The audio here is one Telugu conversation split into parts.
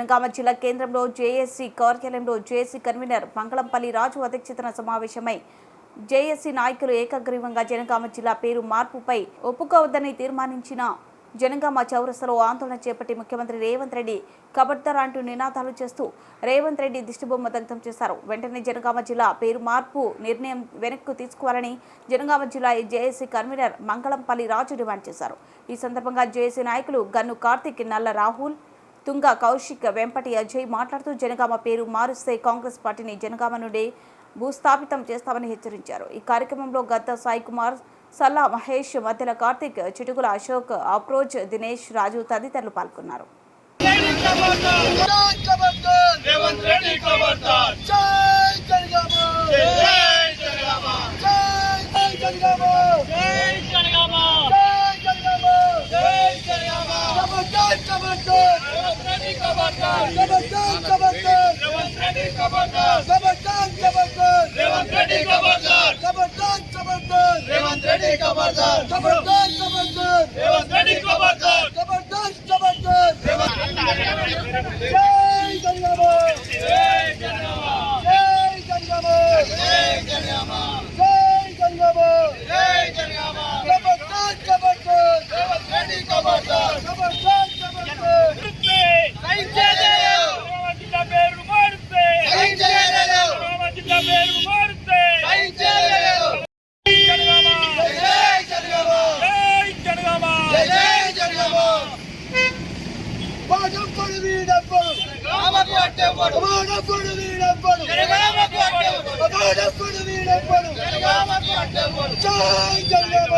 జనగామ జిల్లా కేంద్రంలో జేఏసీ కార్యాలయంలో జేఏసీ కన్వీనర్ మంగళంపల్లి రాజు అధ్యక్షతన సమావేశమై జేఏసీ నాయకులు ఏకగ్రీవంగా జనగామ జిల్లా పేరు మార్పుపై ఒప్పుకోవద్దని తీర్మానించిన జనగామ చౌరస్తలో ఆందోళన చేపట్టి ముఖ్యమంత్రి రేవంత్ రెడ్డి కబడ్దార్ అంటూ నినాదాలు చేస్తూ రేవంత్ రెడ్డి దిష్టిబొమ్మ దగ్ధం చేశారు. వెంటనే జనగామ జిల్లా పేరు మార్పు నిర్ణయం వెనక్కు తీసుకోవాలని జనగామ జిల్లా JAC convener Mangalampalli Raju demand చేశారు. ఈ సందర్భంగా జేఏసీ నాయకులు గన్ను కార్తిక్ నల్ల రాహుల్ తుంగ కౌశిక్ వెంపటి అజయ్ మాట్లాడుతూ జనగామ పేరు మారుస్తే కాంగ్రెస్ పార్టీని జనగామ నుండి భూస్థాపితం చేస్తామని హెచ్చరించారు. ఈ కార్యక్రమంలో గద్ద సాయి కుమార్ సల్లా మహేష్ మధ్యల కార్తిక్ చిటుకుల అశోక్ అప్రోచ్ దినేష్ రాజు తదితరులు పాల్గొన్నారు. खबरदार खबरदार खबरदार रेवंत रेड्डी खबरदार खबरदार खबरदार रेवंत रेड्डी खबरदार खबरदार खबरदार रेवंत रेड्डी खबरदार खबरदार खबरदार रेवंत जय धन्यवाद వాడప్పుడు వీడప్పుడు వాడప్పుడు వీడప్పుడు వాడప్పుడు వీడప్పుడు జై జనగామ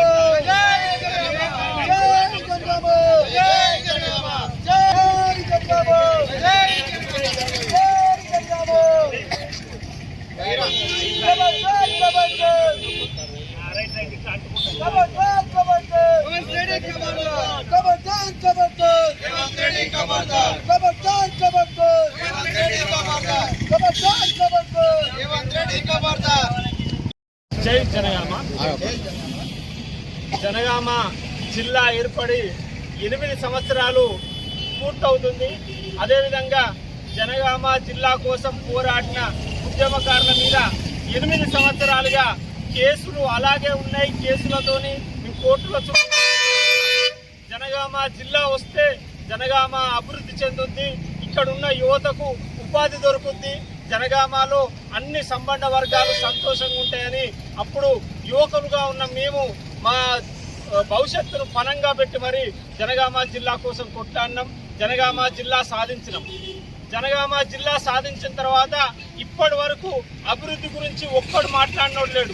జై జనగామ జై జనగామ జై జనగామ జై జనగామ. జనగామ జిల్లా ఏర్పడి ఎనిమిది సంవత్సరాలు పూర్తవుతుంది. అదేవిధంగా జనగామ జిల్లా కోసం పోరాడిన ఉద్యమకారుల మీద ఎనిమిది సంవత్సరాలుగా కేసులు అలాగే ఉన్నాయి. కేసులతోని మేము కోర్టుల చుట్టూ జనగామ జిల్లా వస్తే జనగామ అభివృద్ధి చెందుద్ది. ఇక్కడ ఉన్న యువతకు ఉపాధి దొరుకుద్ది. జనగామలో అన్ని సంబంధ వర్గాలు సంతోషంగా ఉంటాయని అప్పుడు యువకులుగా ఉన్న మేము మా భవిష్యత్తును పనంగా పెట్టి మరి జనగామ జిల్లా కోసం కొట్లాడినాం. జనగామ జిల్లా సాధించినాం. జనగామ జిల్లా సాధించిన తర్వాత ఇప్పటి వరకు అభివృద్ధి గురించి ఒక్కడు మాట్లాడినోడు లేడు.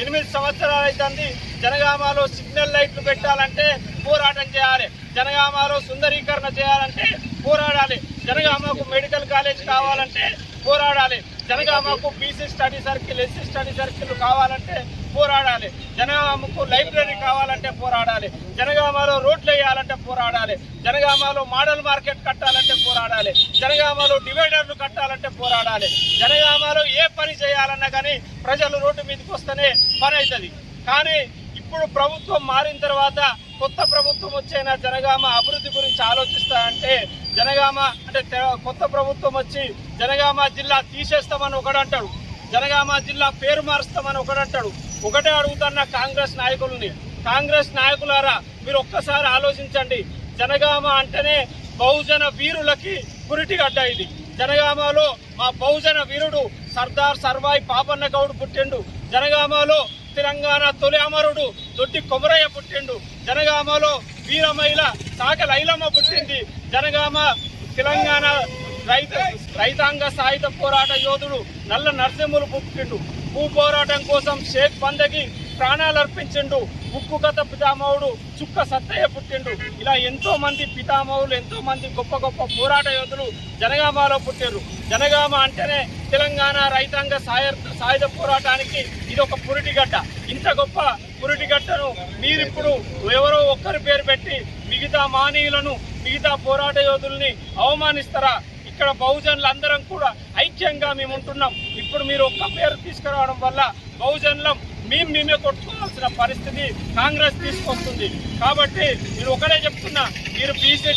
ఎనిమిది సంవత్సరాలు అవుతుంది జనగామలో సిగ్నల్ లైట్లు పెట్టాలంటే పోరాటం చేయాలి. జనగామలో సుందరీకరణ చేయాలంటే పోరాడాలి. జనగామకు మెడికల్ కాలేజ్ కావాలంటే పోరాడాలి. జనగామకు BC study circle SC study circle కావాలంటే పోరాడాలి. జనగామకు లైబ్రరీ కావాలంటే పోరాడాలి. జనగామలో రోడ్లు వేయాలంటే పోరాడాలి. జనగామలో మోడల్ మార్కెట్ కట్టాలంటే పోరాడాలి. జనగామలో డివైడర్లు కట్టాలంటే పోరాడాలి. జనగామలో ఏ పని చేయాలన్నా కానీ ప్రజలు రోడ్డు మీదకి వస్తేనే పని అవుతుంది. కానీ ఇప్పుడు ప్రభుత్వం మారిన తర్వాత కొత్త ప్రభుత్వం వచ్చైనా జనగామ అభివృద్ధి గురించి ఆలోచిస్తా అంటే జనగామ అంటే కొత్త ప్రభుత్వం వచ్చి జనగామ జిల్లా తీసేస్తామని ఒకడంటాడు. జనగామ జిల్లా పేరు మారుస్తామని ఒకడంటాడు. ఒకటే అడుగుతున్న కాంగ్రెస్ నాయకులని. కాంగ్రెస్ నాయకులారా మీరు ఒక్కసారి ఆలోచించండి. జనగామ అంటేనే బహుజన వీరులకి పురిటిగడ్డ ఇది జనగామలో మా బహుజన వీరుడు సర్దార్ సర్వాయి పాపన్న గౌడ్ పుట్టిండు. జనగామలో తెలంగాణ తొలి అమరుడు దొడ్డి కొమరయ్య పుట్టిండు. జనగామలో వీరమహిళ సాక లైలమ్మ పుట్టింది. జనగామ తెలంగాణ రైత రైతాంగ సాయుధ పోరాట యోధుడు నల్ల నరసింహులు పుట్టిండు. భూ పోరాటం కోసం షేక్ పందకి ప్రాణాలు అర్పించిండు. ఉక్కు కథ పితామహుడు చుక్క సత్తయ్య పుట్టిండు. ఇలా ఎంతో మంది పితామహులు ఎంతో మంది గొప్ప గొప్ప పోరాట యోధులు జనగామలో పుట్టారు జనగామ అంటేనే తెలంగాణ రైతాంగ సాయ సాయుధ పోరాటానికి ఇది ఒక పురిటిగడ్డ. ఇంత గొప్ప పురిటిగడ్డను మీరిప్పుడు ఎవరో ఒక్కరి పేరు పెట్టి మిగతా మానీయులను మిగతా పోరాట యోధుల్ని అవమానిస్తారా? ఇక్కడ బహుజనులు అందరం కూడా ఐక్యంగా మేము ఉంటున్నాం ఇప్పుడు మీరు ఒక్క పేరు తీసుకురావడం వల్ల బహుజనులం మేము మేమే కొట్టుకోవాల్సిన పరిస్థితి కాంగ్రెస్ తీసుకొస్తుంది. కాబట్టి నేను ఒకటే చెప్తున్నా మీరు బీసీ